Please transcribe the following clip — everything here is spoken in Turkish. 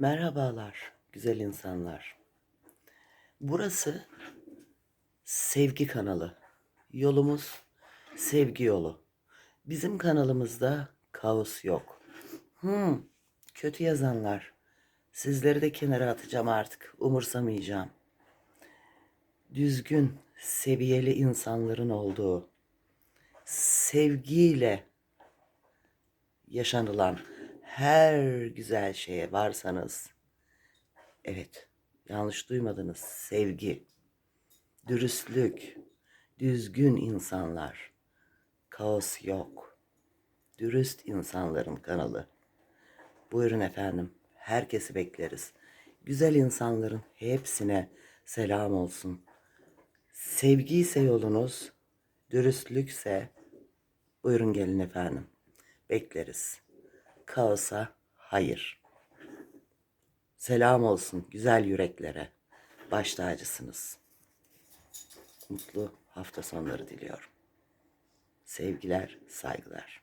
Merhabalar güzel insanlar. Burası Sevgi kanalı. Yolumuz sevgi yolu. Bizim kanalımızda kaos yok. Hmm, kötü yazanlar. Sizleri de kenara atacağım artık. Umursamayacağım. Düzgün, seviyeli insanların olduğu, sevgiyle yaşanılan her güzel şeye varsanız, evet, yanlış duymadınız, sevgi, dürüstlük, düzgün insanlar, kaos yok, dürüst insanların kanalı. Buyurun efendim, herkesi bekleriz. Güzel insanların hepsine selam olsun. Sevgi ise yolunuz, dürüstlükse buyurun gelin efendim. Bekleriz. Kaosa hayır. Selam olsun güzel yüreklere. Baş tacısınız. Mutlu hafta sonları diliyorum. Sevgiler, saygılar.